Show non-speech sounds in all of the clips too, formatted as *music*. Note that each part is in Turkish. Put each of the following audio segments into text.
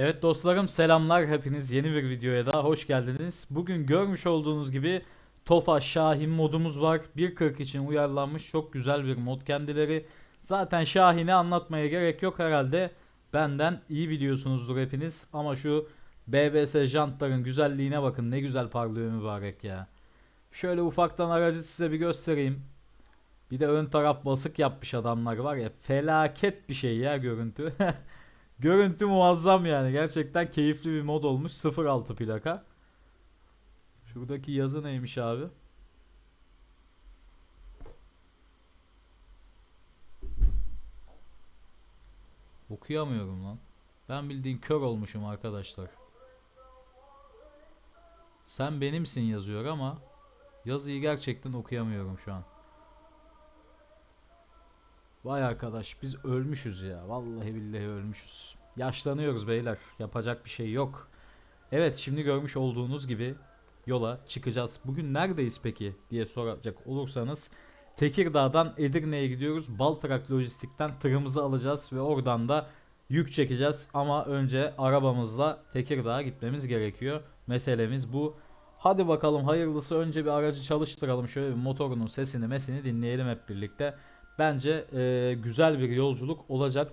Evet dostlarım selamlar hepiniz yeni bir videoya daha hoş geldiniz. Bugün görmüş olduğunuz gibi Tofaş Şahin modumuz var. 1.40 için uyarlanmış çok güzel bir mod kendileri. Zaten Şahin'i anlatmaya gerek yok herhalde. Benden iyi biliyorsunuzdur hepiniz. Ama şu BBS jantların güzelliğine bakın ne güzel parlıyor mübarek ya. Şöyle ufaktan aracı size bir göstereyim. Bir de ön taraf basık yapmış adamlar var ya felaket bir şey ya görüntü. *laughs* Görüntü muazzam yani. Gerçekten keyifli bir mod olmuş. 06 plaka. Şuradaki yazı neymiş abi? Okuyamıyorum lan. Ben bildiğin kör olmuşum arkadaşlar. Sen benimsin yazıyor ama yazıyı gerçekten okuyamıyorum şu an. Vay arkadaş biz ölmüşüz ya. Vallahi billahi ölmüşüz. Yaşlanıyoruz beyler. Yapacak bir şey yok. Evet şimdi görmüş olduğunuz gibi yola çıkacağız. Bugün neredeyiz peki diye soracak olursanız Tekirdağ'dan Edirne'ye gidiyoruz. Baltrak Lojistik'ten tırımızı alacağız ve oradan da yük çekeceğiz. Ama önce arabamızla Tekirdağ'a gitmemiz gerekiyor. Meselemiz bu. Hadi bakalım hayırlısı önce bir aracı çalıştıralım. Şöyle bir motorunun sesini mesini dinleyelim hep birlikte. Bence e, güzel bir yolculuk olacak.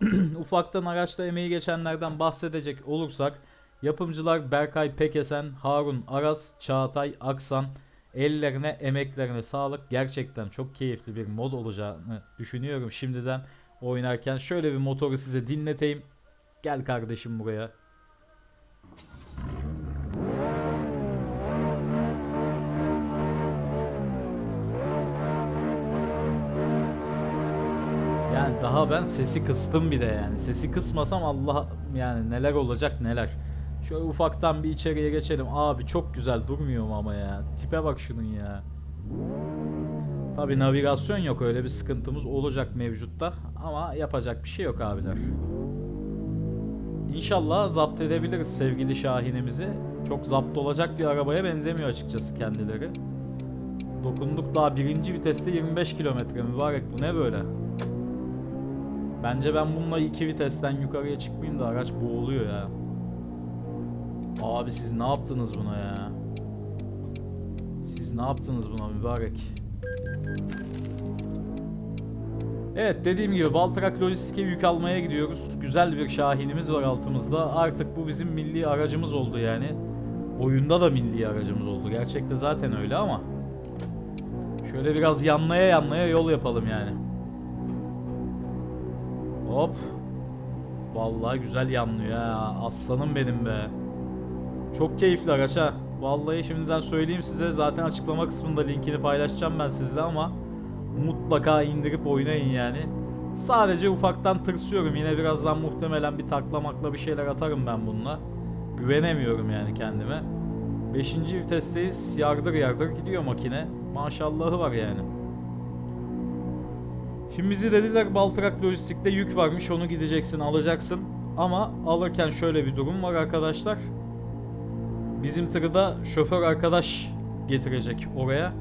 *clears throat* Ufaktan araçta emeği geçenlerden bahsedecek olursak yapımcılar Berkay Pekesen, Harun Aras, Çağatay Aksan ellerine emeklerine sağlık. Gerçekten çok keyifli bir mod olacağını düşünüyorum şimdiden oynarken. Şöyle bir motoru size dinleteyim. Gel kardeşim buraya. Daha ben sesi kıstım bir de yani. Sesi kısmasam Allah yani neler olacak neler. Şöyle ufaktan bir içeriye geçelim. Abi çok güzel durmuyor mu ama ya. Tipe bak şunun ya. Tabi navigasyon yok öyle bir sıkıntımız olacak mevcutta. Ama yapacak bir şey yok abiler. İnşallah zapt edebiliriz sevgili Şahin'imizi. Çok zapt olacak bir arabaya benzemiyor açıkçası kendileri. Dokunduk daha birinci viteste 25 kilometre mübarek bu ne böyle? Bence ben bununla iki vitesten yukarıya çıkmayayım da araç boğuluyor ya. Abi siz ne yaptınız buna ya? Siz ne yaptınız buna mübarek? Evet dediğim gibi Baltrak Lojistik'e yük almaya gidiyoruz. Güzel bir Şahin'imiz var altımızda. Artık bu bizim milli aracımız oldu yani. Oyunda da milli aracımız oldu. Gerçekte zaten öyle ama. Şöyle biraz yanlaya yanlaya yol yapalım yani. Hop. Vallahi güzel yanlıyor ya. Aslanım benim be. Çok keyifli araç ha. Vallahi şimdiden söyleyeyim size. Zaten açıklama kısmında linkini paylaşacağım ben sizle ama mutlaka indirip oynayın yani. Sadece ufaktan tırsıyorum. Yine birazdan muhtemelen bir taklamakla bir şeyler atarım ben bununla. Güvenemiyorum yani kendime. 5. vitesteyiz. Yardır yardır gidiyor makine. Maşallahı var yani. Şimdi bizi dediler Baltrak Lojistik'te yük varmış onu gideceksin alacaksın. Ama alırken şöyle bir durum var arkadaşlar. Bizim tırda şoför arkadaş getirecek oraya.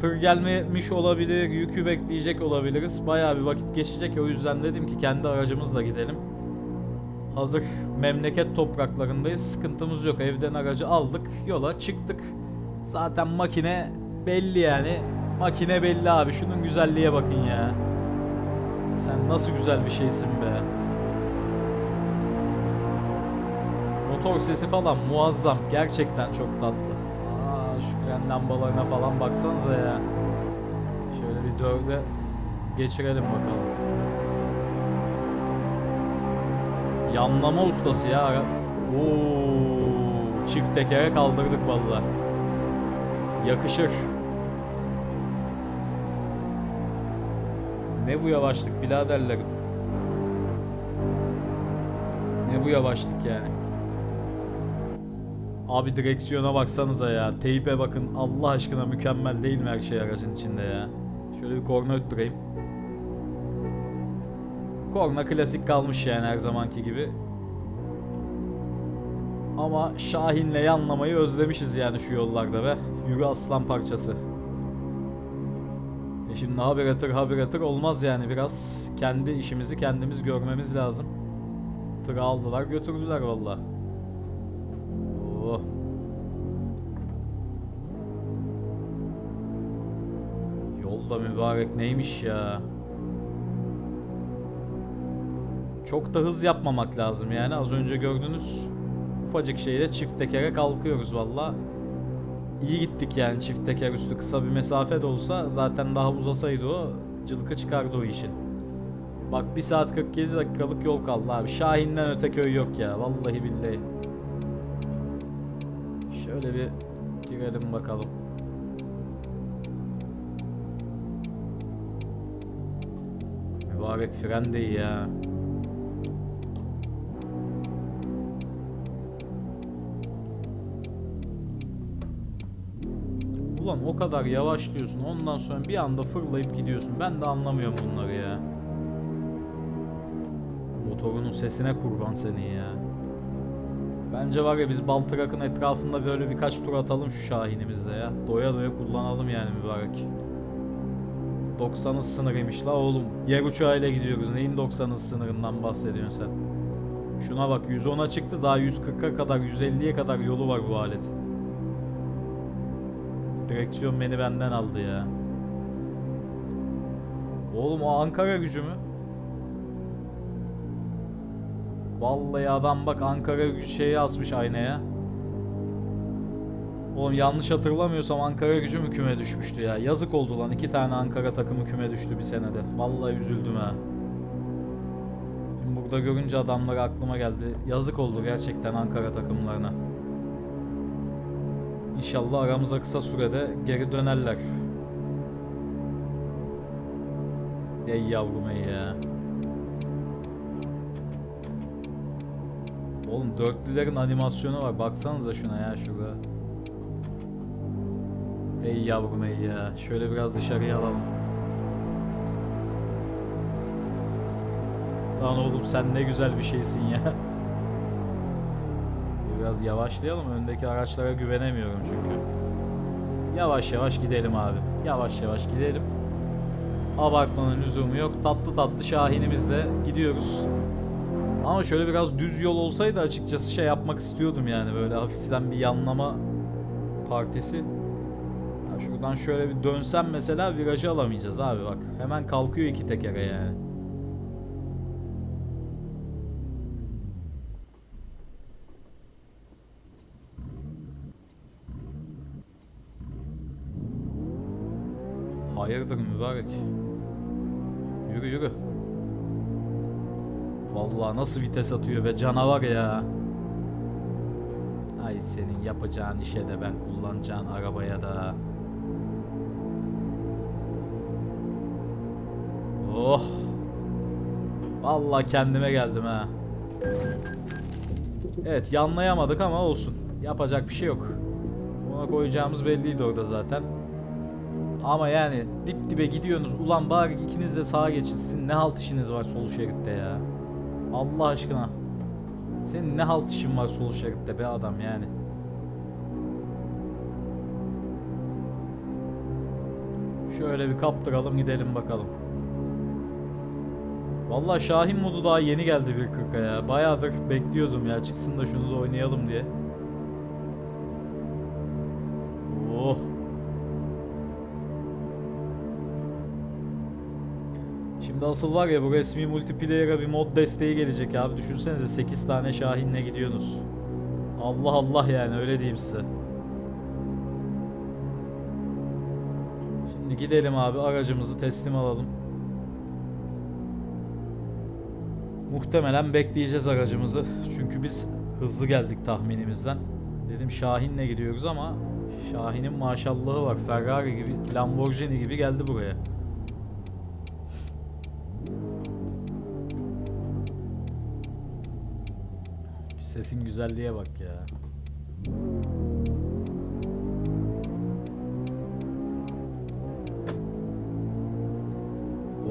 Tır gelmemiş olabilir, yükü bekleyecek olabiliriz. Bayağı bir vakit geçecek o yüzden dedim ki kendi aracımızla gidelim. Hazır memleket topraklarındayız. Sıkıntımız yok. Evden aracı aldık. Yola çıktık. Zaten makine belli yani. Makine belli abi. Şunun güzelliğe bakın ya. Sen nasıl güzel bir şeysin be. Motor sesi falan muazzam. Gerçekten çok tatlı. Aa, şu fren lambalarına falan baksanıza ya. Şöyle bir dörde geçirelim bakalım. Yanlama ustası ya. Oo, çift tekere kaldırdık valla. Yakışır. Ne bu yavaşlık biraderlerim. Ne bu yavaşlık yani. Abi direksiyona baksanıza ya. Teype bakın Allah aşkına mükemmel değil mi her şey aracın içinde ya. Şöyle bir korna öttüreyim. Korna klasik kalmış yani her zamanki gibi. Ama Şahin'le yanlamayı özlemişiz yani şu yollarda be. Yürü aslan parçası. Şimdi habire tır habire tır olmaz yani biraz kendi işimizi kendimiz görmemiz lazım. Tırı aldılar götürdüler valla. Oh. Yolda mübarek neymiş ya. Çok da hız yapmamak lazım yani az önce gördüğünüz ufacık şeyle çift tekere kalkıyoruz valla. İyi gittik yani çift teker üstü kısa bir mesafe de olsa zaten daha uzasaydı o cılkı çıkardı o işin. Bak 1 saat 47 dakikalık yol kaldı abi. Şahin'den öte köy yok ya. Vallahi billahi. Şöyle bir girelim bakalım. Mübarek fren de iyi ya. Ulan o kadar yavaş diyorsun. Ondan sonra bir anda fırlayıp gidiyorsun. Ben de anlamıyorum bunları ya. Motorunun sesine kurban seni ya. Bence var ya biz Baltırak'ın etrafında böyle birkaç tur atalım şu Şahin'imizle ya. Doya doya kullanalım yani mübarek. 90'ın sınırıymış la oğlum. Yer uçağıyla gidiyoruz. Neyin 90'ın sınırından bahsediyorsun sen? Şuna bak 110'a çıktı daha 140'a kadar 150'ye kadar yolu var bu aletin. Direksiyon beni benden aldı ya. Oğlum o Ankara gücü mü? Vallahi adam bak Ankara gücü şeyi asmış aynaya. Oğlum yanlış hatırlamıyorsam Ankara gücü mü küme düşmüştü ya. Yazık oldu lan iki tane Ankara takımı küme düştü bir senede. Vallahi üzüldüm ha. Şimdi burada görünce adamları aklıma geldi. Yazık oldu gerçekten Ankara takımlarına. İnşallah aramıza kısa sürede geri dönerler. Ey yavrum ey ya. Oğlum dörtlülerin animasyonu var. Baksanıza şuna ya şurada. Ey yavrum ey ya. Şöyle biraz dışarıya alalım. Lan oğlum sen ne güzel bir şeysin ya. *laughs* Biraz yavaşlayalım. Öndeki araçlara güvenemiyorum çünkü. Yavaş yavaş gidelim abi. Yavaş yavaş gidelim. Abartmanın lüzumu yok. Tatlı tatlı şahinimizle gidiyoruz. Ama şöyle biraz düz yol olsaydı açıkçası şey yapmak istiyordum yani böyle hafiften bir yanlama partisi. Ya şuradan şöyle bir dönsem mesela virajı alamayacağız abi bak. Hemen kalkıyor iki tekere yani. Hayırdır mübarek. Yürü yürü. Vallahi nasıl vites atıyor be canavar ya. Ay senin yapacağın işe de ben kullanacağın arabaya da. Oh. Vallahi kendime geldim ha. Evet yanlayamadık ama olsun. Yapacak bir şey yok. Ona koyacağımız belliydi orada zaten. Ama yani dip dibe gidiyorsunuz. Ulan bari ikiniz de sağa geçilsin. Ne halt işiniz var sol şeritte ya. Allah aşkına. Senin ne halt işin var sol şeritte be adam yani. Şöyle bir kaptıralım gidelim bakalım. Vallahi Şahin modu daha yeni geldi 1.40'a ya. Bayağıdır bekliyordum ya çıksın da şunu da oynayalım diye. Şimdi asıl var ya bu resmi multiplayer'a bir mod desteği gelecek abi. Düşünsenize 8 tane Şahin'le gidiyorsunuz. Allah Allah yani öyle diyeyim size. Şimdi gidelim abi aracımızı teslim alalım. Muhtemelen bekleyeceğiz aracımızı. Çünkü biz hızlı geldik tahminimizden. Dedim Şahin'le gidiyoruz ama Şahin'in maşallahı var. Ferrari gibi, Lamborghini gibi geldi buraya. Sesin güzelliğe bak ya.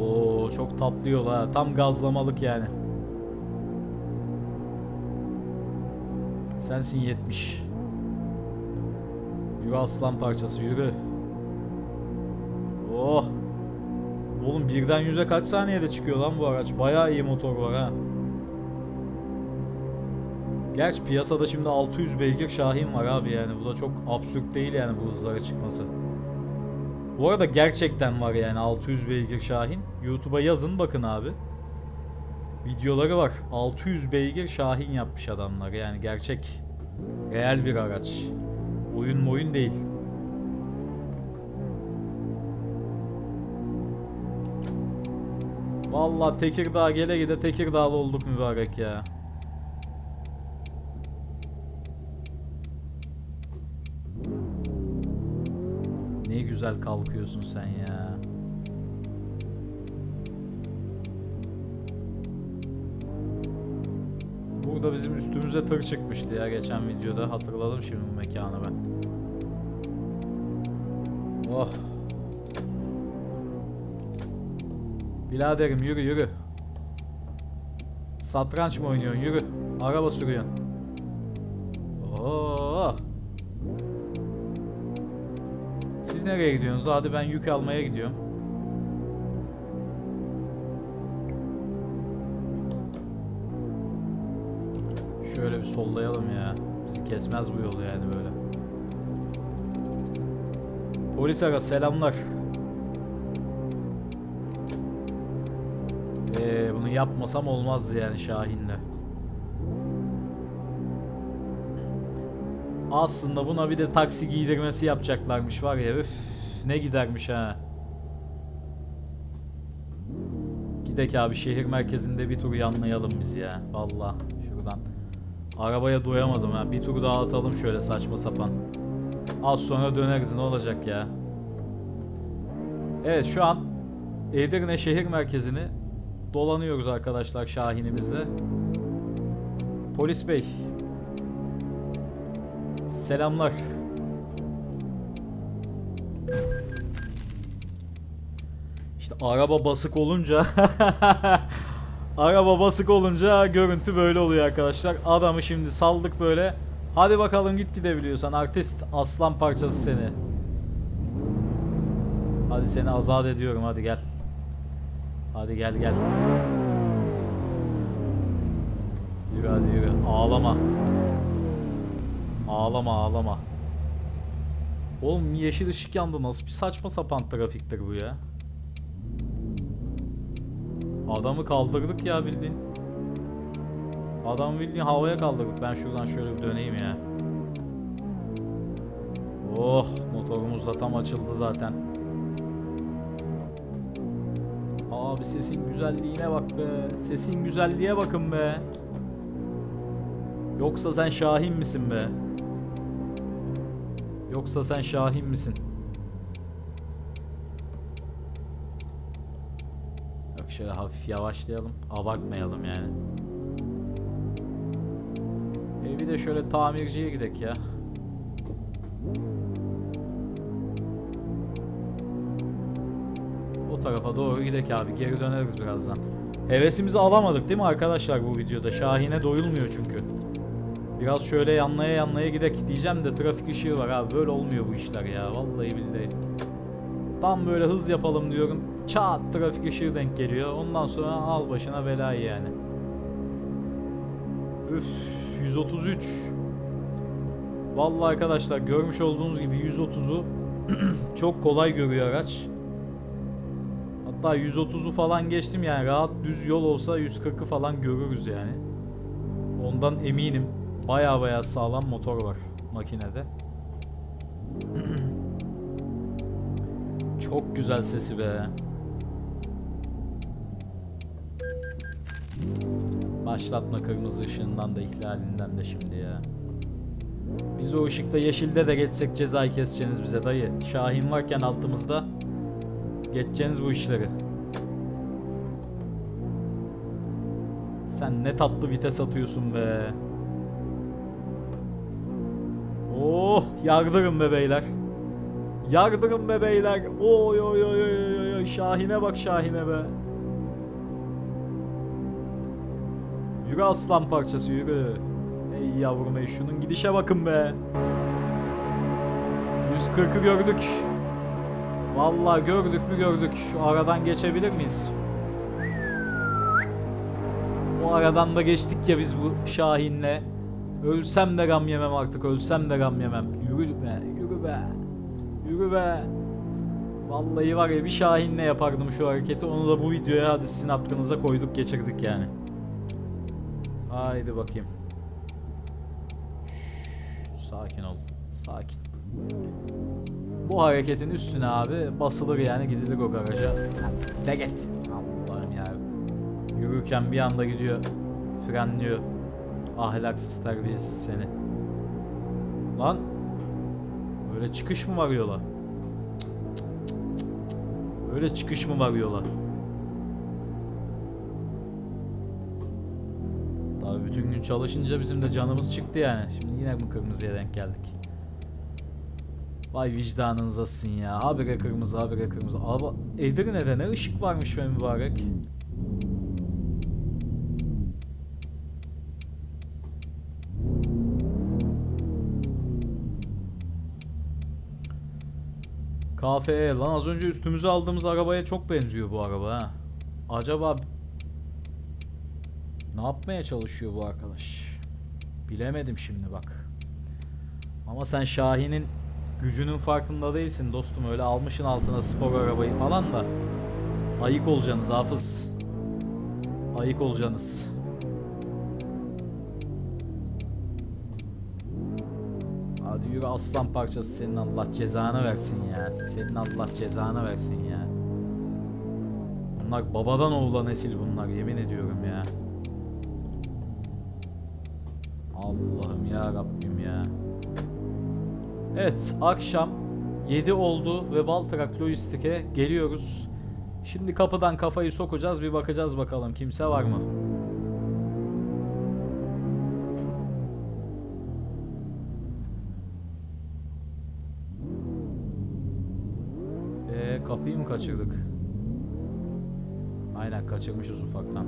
Oo çok tatlı yol ha. Tam gazlamalık yani. Sensin 70. Yürü aslan parçası yürü. Oh. Oğlum birden yüze kaç saniyede çıkıyor lan bu araç? Bayağı iyi motor var ha. Gerçi piyasada şimdi 600 beygir Şahin var abi yani bu da çok absürt değil yani bu hızlara çıkması. Bu arada gerçekten var yani 600 beygir Şahin. YouTube'a yazın bakın abi. Videoları var. 600 beygir Şahin yapmış adamlar yani gerçek. Real bir araç. Oyun moyun değil. Vallahi Tekirdağ gele gide Tekirdağlı olduk mübarek ya. Ne güzel kalkıyorsun sen ya. Burada bizim üstümüze tır çıkmıştı ya geçen videoda. Hatırladım şimdi bu mekanı ben. Oh. Biladerim yürü yürü. Satranç mı oynuyorsun yürü. Araba sürüyorsun. Oo. Siz nereye gidiyorsunuz? Hadi ben yük almaya gidiyorum. Şöyle bir sollayalım ya. Bizi kesmez bu yol yani böyle. Polis ara selamlar. Ee, bunu yapmasam olmazdı yani Şahin'le. Aslında buna bir de taksi giydirmesi yapacaklarmış var ya üf ne gidermiş ha. Gidek abi şehir merkezinde bir tur yanlayalım biz ya. Valla şuradan. Arabaya doyamadım ha. Bir tur daha atalım şöyle saçma sapan. Az sonra döneriz ne olacak ya. Evet şu an Edirne şehir merkezini dolanıyoruz arkadaşlar Şahin'imizle. Polis bey. Selamlar. İşte araba basık olunca *laughs* araba basık olunca görüntü böyle oluyor arkadaşlar. Adamı şimdi saldık böyle. Hadi bakalım git gidebiliyorsan artist aslan parçası seni. Hadi seni azat ediyorum hadi gel. Hadi gel gel. Yürü hadi yürü. Ağlama. Ağlama ağlama. Oğlum yeşil ışık yandı nasıl bir saçma sapan trafiktir bu ya. Adamı kaldırdık ya bildiğin. Adamı bildiğin havaya kaldırdık. Ben şuradan şöyle bir döneyim ya. Oh motorumuz da tam açıldı zaten. Abi sesin güzelliğine bak be. Sesin güzelliğe bakın be. Yoksa sen Şahin misin be? Yoksa sen Şahin misin? Yok şöyle hafif yavaşlayalım. Abartmayalım yani. E bir de şöyle tamirciye gidek ya. O tarafa doğru gidek abi. Geri döneriz birazdan. Hevesimizi alamadık değil mi arkadaşlar bu videoda? Şahin'e doyulmuyor çünkü. Biraz şöyle yanlaya yanlaya gidek diyeceğim de trafik ışığı var abi. Böyle olmuyor bu işler ya. Vallahi billahi. Tam böyle hız yapalım diyorum. Çat trafik ışığı denk geliyor. Ondan sonra al başına belayı yani. Üf 133. Vallahi arkadaşlar görmüş olduğunuz gibi 130'u *clears throat* çok kolay görüyor araç. Hatta 130'u falan geçtim yani rahat düz yol olsa 140'ı falan görürüz yani. Ondan eminim. Baya baya sağlam motor var makinede. *clears throat* Çok güzel sesi be. Başlatma kırmızı ışığından da ihlalinden de şimdi ya. Biz o ışıkta yeşilde de geçsek cezayı keseceğiniz bize dayı. Şahin varken altımızda geçeceğiniz bu işleri. Sen ne tatlı vites atıyorsun be. Oh yardırın be beyler. Yardırın be beyler. Oy oy oy oy oy oy. Şahine bak Şahine be. Yürü aslan parçası yürü. Ey yavrum ey şunun gidişe bakın be. 140'ı gördük. Vallahi gördük mü gördük. Şu aradan geçebilir miyiz? O aradan da geçtik ya biz bu Şahin'le. Ölsem de gam yemem artık. Ölsem de gam yemem. Yürü be. Yürü be. Yürü be. Vallahi var ya bir Şahin'le yapardım şu hareketi. Onu da bu videoya hadi sizin aklınıza koyduk geçirdik yani. Haydi bakayım. Şşş, Sakin ol. Sakin. Bu hareketin üstüne abi basılır yani gidilir o garaja. De git. Allah'ım ya. Yürürken bir anda gidiyor. Frenliyor. Ahlaksız terbiyesiz seni. Lan. Böyle çıkış mı var yola? Öyle çıkış mı var yola? Tabii bütün gün çalışınca bizim de canımız çıktı yani. Şimdi yine mi kırmızıya denk geldik? Vay vicdanınıza sin ya. Habire kırmızı, habire kırmızı. Araba Edirne'de ne ışık varmış be mübarek. KFE lan az önce üstümüze aldığımız arabaya çok benziyor bu araba ha. Acaba ne yapmaya çalışıyor bu arkadaş? Bilemedim şimdi bak. Ama sen Şahin'in gücünün farkında değilsin dostum. Öyle almışın altına spor arabayı falan da. Ayık olacaksınız hafız. Ayık olacaksınız. Yürü aslan parçası senin Allah cezanı versin ya. Senin Allah cezanı versin ya. Bunlar babadan oğula nesil bunlar yemin ediyorum ya. Allah'ım ya Rabbim ya. Evet akşam 7 oldu ve Baltrak Lojistik'e geliyoruz. Şimdi kapıdan kafayı sokacağız bir bakacağız bakalım kimse var mı? Kapıyı mı kaçırdık? Aynen kaçırmışız ufaktan.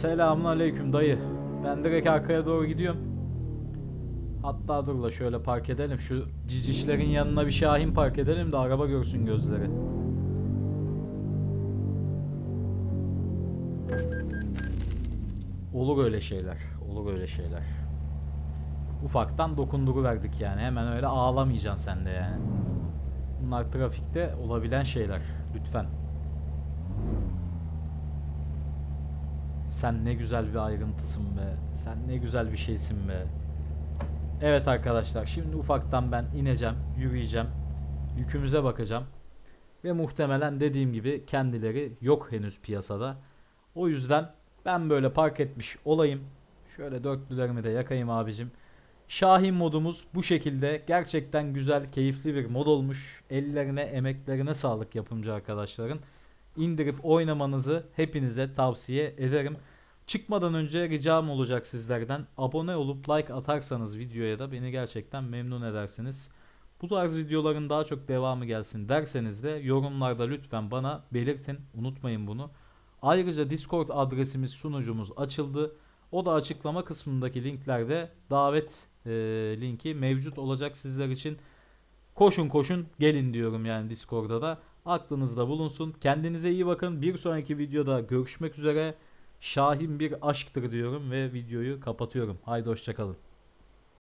Selamun aleyküm dayı. Ben direkt arkaya doğru gidiyorum. Hatta dur la şöyle park edelim. Şu cicişlerin yanına bir Şahin park edelim de araba görsün gözleri. Olur öyle şeyler. Olur öyle şeyler. Ufaktan dokunduru verdik yani. Hemen öyle ağlamayacaksın sen de yani. Bunlar trafikte olabilen şeyler. Lütfen. Sen ne güzel bir ayrıntısın be. Sen ne güzel bir şeysin be. Evet arkadaşlar şimdi ufaktan ben ineceğim, yürüyeceğim. Yükümüze bakacağım. Ve muhtemelen dediğim gibi kendileri yok henüz piyasada. O yüzden ben böyle park etmiş olayım. Şöyle dörtlülerimi de yakayım abicim. Şahin modumuz bu şekilde. Gerçekten güzel, keyifli bir mod olmuş. Ellerine, emeklerine sağlık yapımcı arkadaşların. İndirip oynamanızı hepinize tavsiye ederim. Çıkmadan önce ricam olacak sizlerden. Abone olup like atarsanız videoya da beni gerçekten memnun edersiniz. Bu tarz videoların daha çok devamı gelsin derseniz de yorumlarda lütfen bana belirtin. Unutmayın bunu. Ayrıca Discord adresimiz sunucumuz açıldı. O da açıklama kısmındaki linklerde davet e, linki mevcut olacak sizler için. Koşun koşun gelin diyorum yani Discord'da da. Aklınızda bulunsun. Kendinize iyi bakın. Bir sonraki videoda görüşmek üzere. Şahin bir aşktır diyorum ve videoyu kapatıyorum. Haydi hoşçakalın.